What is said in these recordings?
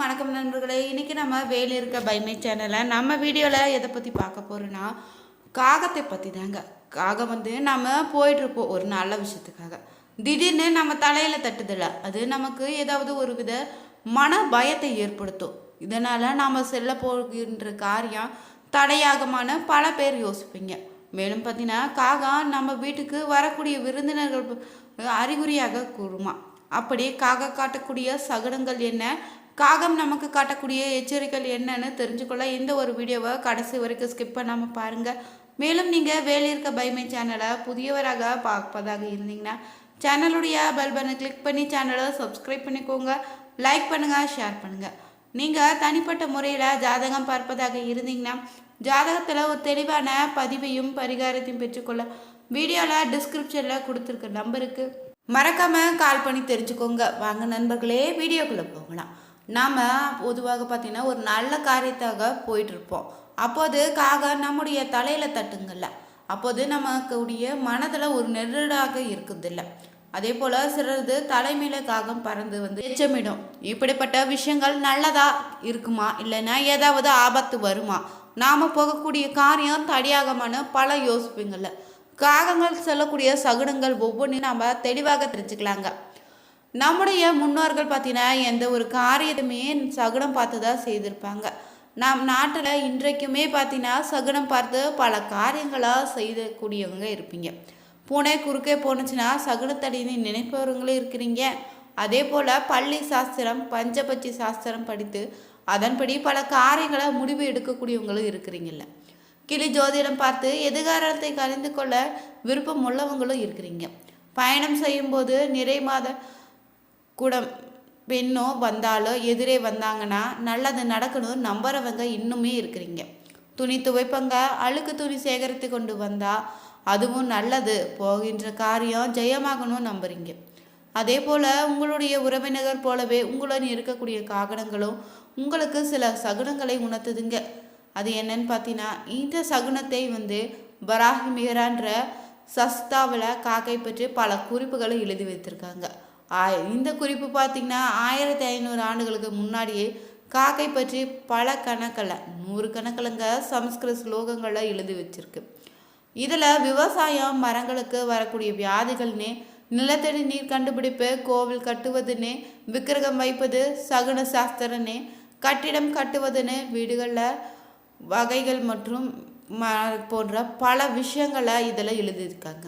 அனைவருக்கும் வணக்கம் நண்பர்களே. இன்றைக்கி நம்ம வேலி இருக்க பைமை சேனலில் நம்ம வீடியோவில் எதை பற்றி பார்க்க போகிறோன்னா காகத்தை பற்றி தாங்க. காகம் வந்து நம்ம போயிட்டுருப்போம் ஒரு நல்ல விஷயத்துக்காக. திடீர்னு நம்ம தலையில் தட்டுதில்ல அது நமக்கு ஏதாவது ஒரு வித மன பயத்தை ஏற்படுத்தும். இதனால் நாம் செல்ல போகின்ற காரியம் தடையாகமான பல பேர் யோசிப்பீங்க. மேலும் பார்த்தீங்கன்னா காகம் நம்ம வீட்டுக்கு வரக்கூடிய விருந்தினர்கள் அறிகுறியாக கூறுமா. அப்படி காகம் காட்டக்கூடிய சகுனங்கள் என்ன? காகம் நமக்கு காட்டக்கூடிய எச்சரிக்கைகள் என்னன்னு தெரிஞ்சுக்கொள்ள இந்த ஒரு வீடியோவை கடைசி வரைக்கும் ஸ்கிப் பண்ணாமல் பாருங்கள் மேலும் நீங்கள் வேலையிருக்க பைமை சேனலை புதியவராக பார்ப்பதாக இருந்தீங்கன்னா சேனலுடைய பெல் பட்டனை கிளிக் பண்ணி சேனலை சப்ஸ்கிரைப் பண்ணிக்கோங்க. லைக் பண்ணுங்கள் ஷேர் பண்ணுங்கள் நீங்கள் தனிப்பட்ட முறையில் ஜாதகம் பார்ப்பதாக இருந்தீங்கன்னா ஜாதகத்தில் ஒரு தெளிவான பதிவையும் பரிகாரத்தையும் பெற்றுக்கொள்ள வீடியோவில் டிஸ்கிரிப்ஷனில் கொடுத்துருக்க நம்பருக்கு மறக்காமல் கால் பண்ணி தெரிஞ்சுக்கோங்க. வாங்க நண்பர்களே வீடியோக்குள்ளே போகலாம். நாம் பொதுவாக பார்த்திங்கன்னா ஒரு நல்ல காரியத்தாக போயிட்டுருப்போம். அப்போது காக நம்முடைய தலையில் தட்டுங்கள்ல. அப்போது நமக்குடைய மனதில் ஒரு நெருடாக இருக்குதில்ல. அதே போல் சிறது தலைமையில காகம் பறந்து வந்து எச்சமிடும். இப்படிப்பட்ட விஷயங்கள் நல்லதா இருக்குமா? இல்லைன்னா ஏதாவது ஆபத்து வருமா? நாம் போகக்கூடிய காரியம் தடியாகமான பல யோசிப்புங்கள்ல. காகங்கள் சொல்லக்கூடிய சகுனங்கள் ஒவ்வொன்றையும் நம்ம தெளிவாக தெரிஞ்சுக்கலாங்க. நம்முடைய முன்னோர்கள் பார்த்தீங்கன்னா எந்த ஒரு காரியத்தையுமே சகுனம் பார்த்து தான் செய்திருப்பாங்க. நம் நாட்டில் இன்றைக்குமே பார்த்தீங்கன்னா சகுனம் பார்த்து பல காரியங்களாக செய்யக்கூடியவங்க இருப்பீங்க. பூனை குறுக்கே போணுச்சுன்னா சகுனத்தடின்னு நினைப்பவர்களும் இருக்கிறீங்க. அதே போல் பள்ளி சாஸ்திரம் பஞ்சபட்சி சாஸ்திரம் படித்து அதன்படி பல காரியங்களை முடிவு எடுக்கக்கூடியவங்களும் இருக்கிறீங்கல்ல. கிளி ஜோதிடம் பார்த்து எதிர்காலத்தை கலந்து கொள்ள விருப்பம் உள்ளவங்களும் இருக்கிறீங்க. பயணம் செய்யும்போது நிறை மாத கூட பெண்ணோ வந்தாலோ எதிரே வந்தாங்கன்னா நல்லது நடக்கணும் நம்புறவங்க இன்னுமே இருக்கிறீங்க. துணி துவைப்பங்க அழுக்கு துணி சேகரித்து கொண்டு வந்தா அதுவும் நல்லது. போகின்ற காரியம் ஜெயமாகணும் நம்புறீங்க. அதே போல் உங்களுடைய உறவினர்கள் போலவே உங்களுடன் இருக்கக்கூடிய காகனங்களும் உங்களுக்கு சில சகுனங்களை உணர்த்துதுங்க. அது என்னன்னு பார்த்தீங்கன்னா இந்த சகுனத்தை வந்து பராகி மிகரான்ற சஸ்தாவில் காக்கை பற்றி பல குறிப்புகளை எழுதி வைத்திருக்காங்க. இந்த குறிப்பு பார்த்திங்கன்னா ஆயிரத்தி ஐநூறு ஆண்டுகளுக்கு முன்னாடியே காக்கை பற்றி பல கணக்கில் நூறு கணக்கிலங்க சமஸ்கிருத ஸ்லோகங்களை எழுதி வச்சிருக்கு. இதில் விவசாயம் மரங்களுக்கு வரக்கூடிய வியாதிகள்னே நிலத்தடி நீர் கண்டுபிடிப்பு கோவில் கட்டுவதுன்னு விக்கிரகம் வைப்பது சகுன சாஸ்திரன்னு கட்டிடம் கட்டுவதுன்னு வீடுகளில் வகைகள் மற்றும் ம போன்ற பல விஷயங்களை இதில் எழுதியிருக்காங்க.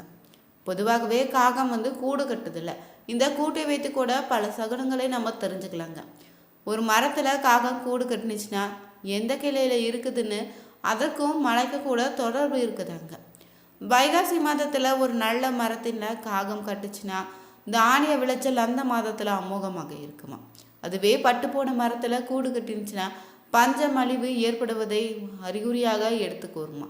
பொதுவாகவே காகம் வந்து கூடு கட்டுதில்லை இந்த கூட்டை வைத்து கூட பல சகுனங்களை நம்ம தெரிஞ்சுக்கலாங்க. ஒரு மரத்தில் காகம் கூடு கட்டுனுச்சுன்னா எந்த கிளையில் இருக்குதுன்னு அதற்கும் மலைக்கு கூட தொடர்பு இருக்குதாங்க. வைகாசி மாதத்தில் ஒரு நல்ல மரத்தில் காகம் கட்டுச்சுன்னா தானிய விளைச்சல் அந்த மாதத்தில் அமோகமாக இருக்குமா. அதுவே பட்டு போன மரத்தில் கூடு கட்டினுச்சுன்னா பஞ்சமழிவு ஏற்படுவதை அறிகுறியாக எடுத்துக்கோருமா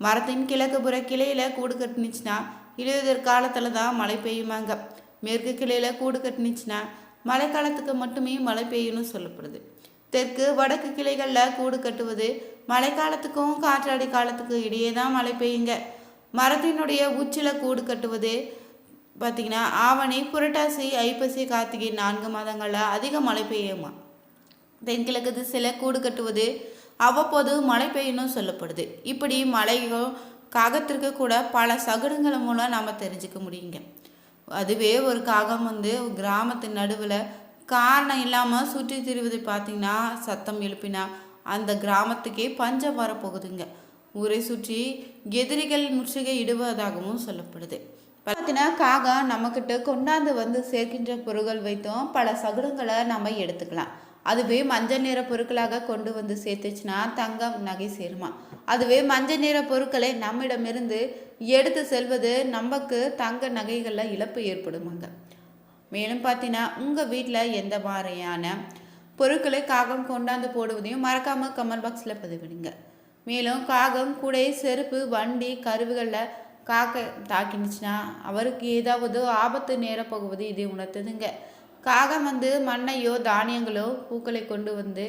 மரத்தின் கிழக்கு புற கிளையில் கூடு கட்டுனுச்சுன்னா இளையுதிர் காலத்தில் தான் மழை பெய்யுமாங்க. மேற்கு கிளையில் கூடு கட்டுனுச்சுன்னா மழைக்காலத்துக்கு மட்டுமே மழை பெய்யும்னு சொல்லப்படுது. தெற்கு வடக்கு கிளைகளில் கூடு கட்டுவது மழைக்காலத்துக்கும் காற்றாடி காலத்துக்கும் இடையே தான் மழை பெய்யுங்க. மரத்தினுடைய உச்சியில் கூடு கட்டுவது பார்த்திங்கன்னா ஆவணி புரட்டாசி ஐப்பசி கார்த்திகை நான்கு மாதங்களில் அதிக மழை பெய்யுமா? தென்கிழக்கு திசையில் கூடு கட்டுவது அவ்வப்போது மழை பெய்யணும் சொல்லப்படுது. இப்படி மழையோ காகத்திற்கு கூட பல சகுனங்கள் மூலம் நாம் தெரிஞ்சுக்க முடியுங்க. அதுவே ஒரு காகம் வந்து கிராமத்து நடுவில் காரணம் இல்லாமல் சுற்றி திரிவதை பார்த்தீங்கன்னா சத்தம் எழுப்பினா அந்த கிராமத்துக்கே பஞ்சம் வரப்போகுதுங்க. ஊரை சுற்றி எதிரிகள் முற்றுகை இடுவதாகவும் சொல்லப்படுது. பார்த்தீங்கன்னா காகம் நம்மக்கிட்ட கொண்டாந்து வந்து சேர்க்கின்ற பொருட்கள் வைத்தும் பல சகுனங்களை நம்ம எடுத்துக்கலாம். அதுவே மஞ்சள் நிற பொருட்களாக கொண்டு வந்து சேர்த்துச்சுன்னா தங்கம் நகை சேருமா. அதுவே மஞ்சள் நிற பொருட்களை நம்மிடமிருந்து எடுத்து செல்வது நமக்கு தங்க நகைகளில் இழப்பு ஏற்படுமாங்க. மேலும் பார்த்தீங்கன்னா உங்கள் வீட்டில் எந்த மாதிரியான பொருட்களை காகம் கொண்டாந்து போடுவதையும் மறக்காமல் கமெண்ட் பாக்ஸில் பதிவிடுங்க. மேலும் காகம் கூடை செருப்பு வண்டி கருவுகளில் காக்க தாக்கினுச்சுன்னா அவருக்கு ஏதாவது ஆபத்து நேரப்போகுவது இதை உணர்த்துதுங்க. காகம் வந்து மண்ணையோ தானியங்களோ பூக்களை கொண்டு வந்து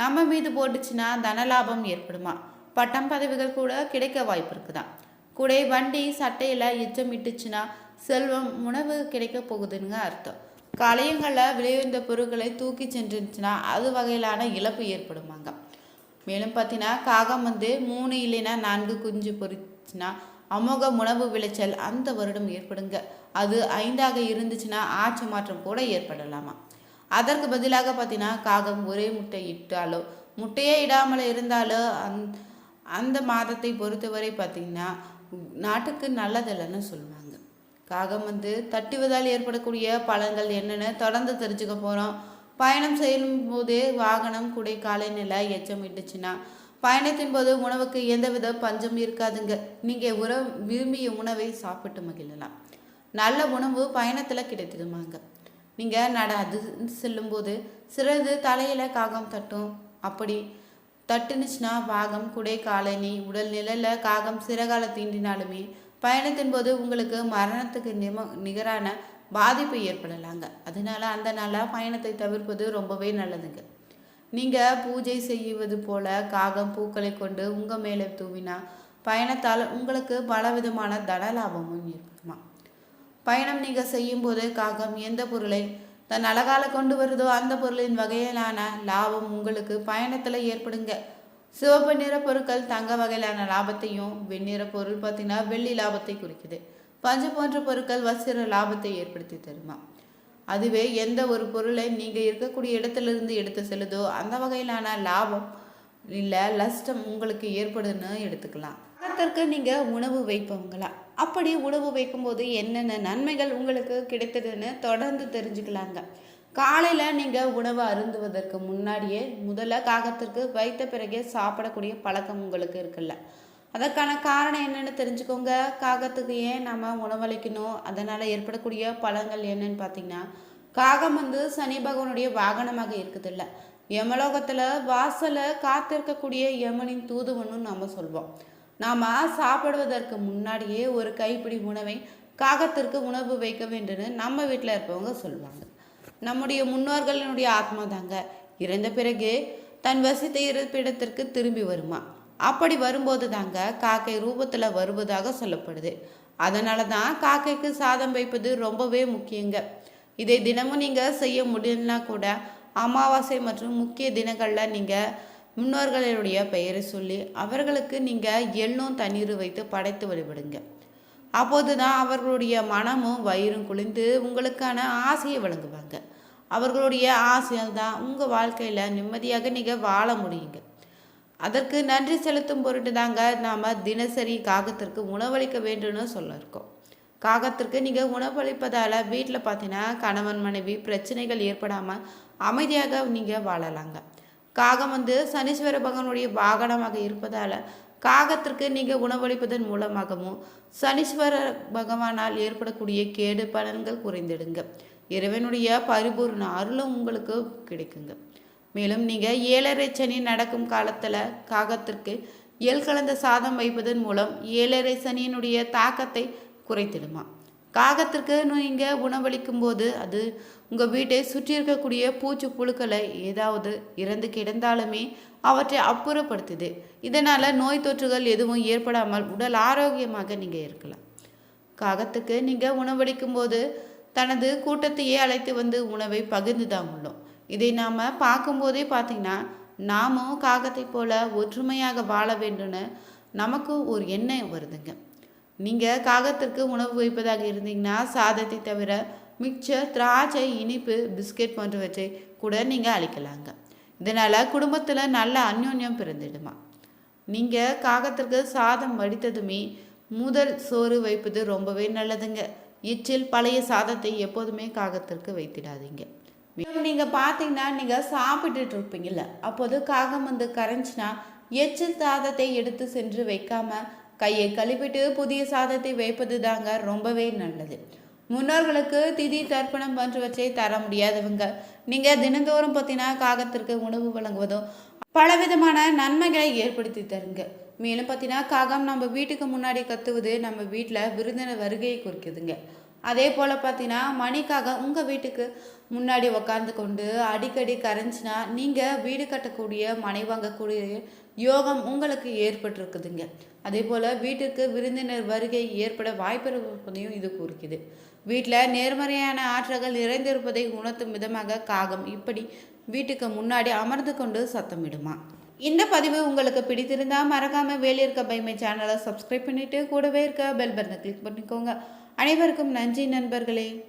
நம்ம மீது போட்டுச்சுன்னா தனலாபம் ஏற்படுமா? பட்டம் பதவிகள் கூட கிடைக்க வாய்ப்பு இருக்குதான் கூட வண்டி சட்டையில் எச்சம் இட்டுச்சுன்னா செல்வம் உணவு கிடைக்க போகுதுன்னு அர்த்தம். களையங்களில் விளைவிந்த பொருட்களை தூக்கி சென்றுச்சுன்னா அது வகையிலான இழப்பு ஏற்படுமாங்க மேலும் பார்த்தீங்கன்னா காகம் வந்து மூணு இல்லைன்னா நான்கு குஞ்சு பொரிச்சுன்னா அமோக உணவு விளைச்சல் அந்த வருடம் ஏற்படுங்க. அது ஐந்தாக இருந்துச்சுன்னா ஆட்சி மாற்றம் கூட ஏற்படலாமா? அதற்கு பதிலாக பார்த்தீங்கன்னா காகம் ஒரே முட்டை இட்டாலோ முட்டையே இடாமல் இருந்தாலோ அந் அந்த மாதத்தை பொறுத்தவரை பார்த்தீங்கன்னா நாட்டுக்கு நல்லதில்லைன்னு சொல்லுவாங்க. காகம் வந்து தட்டுவதால் ஏற்படக்கூடிய பலன்கள் என்னென்னு தொடர்ந்து தெரிஞ்சுக்க போகிறோம் பயணம் செய்யும் போது வாகனம் குடை காலை நிலை எச்சம் இட்டுச்சுன்னா பயணத்தின் போது உணவுக்கு எந்தவித பஞ்சம் இருக்காதுங்க. நீங்கள் உற விரும்பிய உணவை சாப்பிட்டு மகிழலாம். நல்ல உணவு பயணத்தில் கிடைத்திடுமாங்க நீங்கள் நட அது செல்லும்போது சிறிது தலையில் காகம் தட்டும். அப்படி தட்டுனுச்சுன்னா பாகம் குடை காலனி உடல் நிலையில் காகம் சிறகால தீண்டினாலுமே பயணத்தின் போது உங்களுக்கு மரணத்துக்கு நிம நிகரான பாதிப்பு ஏற்படலாங்க. அதனால அந்த நாளாக பயணத்தை தவிர்ப்பது ரொம்பவே நல்லதுங்க. நீங்கள் பூஜை செய்வது போல காகம் பூக்களை கொண்டு உங்கள் மேலே தூவினா பயணத்தால் உங்களுக்கு பலவிதமான தன லாபமும் இருக்கும் பயணம் நீங்கள் செய்யும்போது காகம் எந்த பொருளை தன் அழகால கொண்டு வருதோ அந்த பொருளின் வகையிலான லாபம் உங்களுக்கு பயணத்தில் ஏற்படுங்க. சிவப்பு நிற பொருட்கள் தங்க வகையிலான லாபத்தையும் வெண்ணிற பொருள் பார்த்தீங்கன்னா வெள்ளி லாபத்தை குறிக்குது. பஞ்சு போன்ற பொருட்கள் வசிர லாபத்தை ஏற்படுத்தி தருமா? அதுவே எந்த ஒரு பொருளை நீங்கள் இருக்கக்கூடிய இடத்துலேருந்து எடுத்து செல்லுதோ அந்த வகையிலான லாபம் இல்லை லஷ்டம் உங்களுக்கு ஏற்படுன்னு எடுத்துக்கலாம். அதற்கு நீங்கள் உணவு வைப்பவங்களா? அப்படி உணவு வைக்கும்போது என்னென்ன நன்மைகள் உங்களுக்கு கிடைத்ததுன்னு தொடர்ந்து தெரிஞ்சுக்கலாங்க. காலையில் நீங்கள் உணவு அருந்துவதற்கு முன்னாடியே முதல்ல காகத்திற்கு வைத்த பிறகே சாப்பிடக்கூடிய பழக்கம் உங்களுக்கு இருக்குல்ல. அதற்கான காரணம் என்னென்னு தெரிஞ்சுக்கோங்க. காகத்துக்கு ஏன் நம்ம உணவளிக்கணும்? அதனால் ஏற்படக்கூடிய பழங்கள் என்னன்னு பார்த்தீங்கன்னா காகம் வந்து சனி பகவானுடைய வாகனமாக இருக்குதில்ல. யமலோகத்தில் வாசலை காத்திருக்கக்கூடிய யமனின் தூதுவன்னு நம்ம சொல்வோம். நாம் சாப்பிடுவதற்கு முன்னாடியே ஒரு கைப்பிடி உணவை காகத்திற்கு உணவு வைக்க வேண்டும்னு நம்ம வீட்டில் இருப்பவங்க சொல்லுவாங்க. நம்முடைய முன்னோர்களினுடைய ஆத்மா தாங்க. இறந்த பிறகு தன் வசித்த இருப்பிடத்திற்கு திரும்பி வருமா? அப்படி வரும்போது தாங்க காக்கை ரூபத்தில் வருவதாக சொல்லப்படுது. அதனால தான் காக்கைக்கு சாதம் வைப்பது ரொம்பவே முக்கியங்க. இதை தினமும் நீங்கள் செய்ய முடியலனா கூட அமாவாசை மற்றும் முக்கிய தினங்களில் நீங்கள் முன்னோர்களுடைய பெயரை சொல்லி அவர்களுக்கு நீங்கள் எள்ளும் தண்ணீர் வைத்து படைத்து வழிபடுங்க. அப்போது தான் அவர்களுடைய மனமும் வயிறும் குளிந்து உங்களுக்கான ஆசையை வழங்குவாங்க. அவர்களுடைய ஆசையால் தான் உங்கள் வாழ்க்கையில் நிம்மதியாக நீங்கள் வாழ முடியுங்க. அதற்கு நன்றி செலுத்தும் பொருட்டு தாங்க நாம் தினசரி காகத்திற்கு உணவளிக்க வேண்டும்னு சொல்லியிருக்கோம் காகத்திற்கு நீங்கள் உணவளிப்பதால் வீட்டில் பார்த்தீங்கன்னா கணவன் மனைவி பிரச்சனைகள் ஏற்படாமல் அமைதியாக நீங்கள் வாழலாங்க. காகம் வந்து சனீஸ்வர பகவானுடைய வாகனமாக இருப்பதால் காகத்திற்கு நீங்கள் உணவளிப்பதன் மூலமாகவும் சனீஸ்வர பகவானால் ஏற்படக்கூடிய கேடு பலன்கள் குறைந்திடுங்க. இறைவனுடைய பரிபூர்ண அருளும் உங்களுக்கு கிடைக்குங்க. மேலும் நீங்கள் ஏழரை சனி நடக்கும் காலத்தில் காகத்திற்கு எல் கலந்த சாதம் வைப்பதன் மூலம் ஏழரை சனியினுடைய தாக்கத்தை குறைத்திடுமா? காகத்திற்கு நீங்கள் உணவளிக்கும் போது அது உங்கள் வீட்டை சுற்றி இருக்கக்கூடிய பூச்சி புழுக்களை ஏதாவது இறந்து கிடந்தாலுமே அவற்றை அப்புறப்படுத்துது. இதனால் நோய் தொற்றுகள் எதுவும் ஏற்படாமல் உடல் ஆரோக்கியமாக நீங்கள் இருக்கலாம். காகத்துக்கு நீங்கள் உணவளிக்கும் போது தனது கூட்டத்தையே அழைத்து வந்து உணவை பகிர்ந்து தான் உள்ளோம். இதை நாம் பார்க்கும்போதே பார்த்திங்கன்னா நாமும் காகத்தை போல ஒற்றுமையாக வாழ வேண்டும்னு நமக்கும் ஒரு எண்ணம் வருதுங்க. நீங்கள் காகத்திற்கு உணவு வைப்பதாக இருந்தீங்கன்னா சாதத்தை தவிர மிக்சர் திராட்சை இனிப்பு பிஸ்கெட் போன்றவற்றை கூட நீங்கள் அளிக்கலாங்க. இதனால் குடும்பத்தில் நல்ல அந்யோன்யம் பிறந்திடுமா? நீங்கள் காகத்திற்கு சாதம் வடித்ததுமே முதல் சோறு வைப்பது ரொம்பவே நல்லதுங்க. இச்சில் பழைய சாதத்தை எப்போதுமே காகத்திற்கு வைத்திடாதீங்க. நீங்கள் பார்த்தீங்கன்னா நீங்கள் சாப்பிட்டுட்டு இருப்பீங்கல்ல அப்போது காகம் வந்து கரைஞ்சினா எச்சில் சாதத்தை எடுத்து சென்று வைக்காமல் கையை கழுவிட்டு புதிய சாதத்தை வைப்பது தாங்க ரொம்பவே நல்லது. முன்னோர்களுக்கு திதி தர்ப்பணம் போன்றவற்றை தர முடியாதவங்க. நீங்கள் தினந்தோறும் பார்த்தீங்கன்னா காகத்திற்கு உணவு வழங்குவதும் பலவிதமான நன்மைகளை ஏற்படுத்தி தருங்க. மேலும் பார்த்தீங்கன்னா காகம் நம்ம வீட்டுக்கு முன்னாடி கத்துவது நம்ம வீட்டில் விருந்தினர் வருகையை குறிக்குதுங்க. அதே போல் பார்த்தீங்கன்னா மணிக்காக உங்கள் வீட்டுக்கு முன்னாடி உக்காந்து கொண்டு அடிக்கடி கரைஞ்சினா நீங்கள் வீடு கட்டக்கூடிய மனை வாங்கக்கூடிய யோகம் உங்களுக்கு ஏற்பட்டிருக்குதுங்க. அதே போல் வீட்டுக்கு விருந்தினர் வருகை ஏற்பட வாய்ப்பிருப்பதையும் இது குறிக்குது. வீட்டில் நேர்மறையான ஆற்றல்கள் நிறைந்திருப்பதை உணர்த்தும் விதமாக காகம் இப்படி வீட்டுக்கு முன்னாடி அமர்ந்து கொண்டு சத்தமிடுமா. இந்த பதிவு உங்களுக்கு பிடித்திருந்தால் மறக்காமல் வேலையிருக்க பைமை சேனலை சப்ஸ்கிரைப் பண்ணிவிட்டு கூடவே இருக்க பெல் பட்டனை கிளிக் பண்ணிக்கோங்க. அனைவருக்கும் நன்றி நண்பர்களே.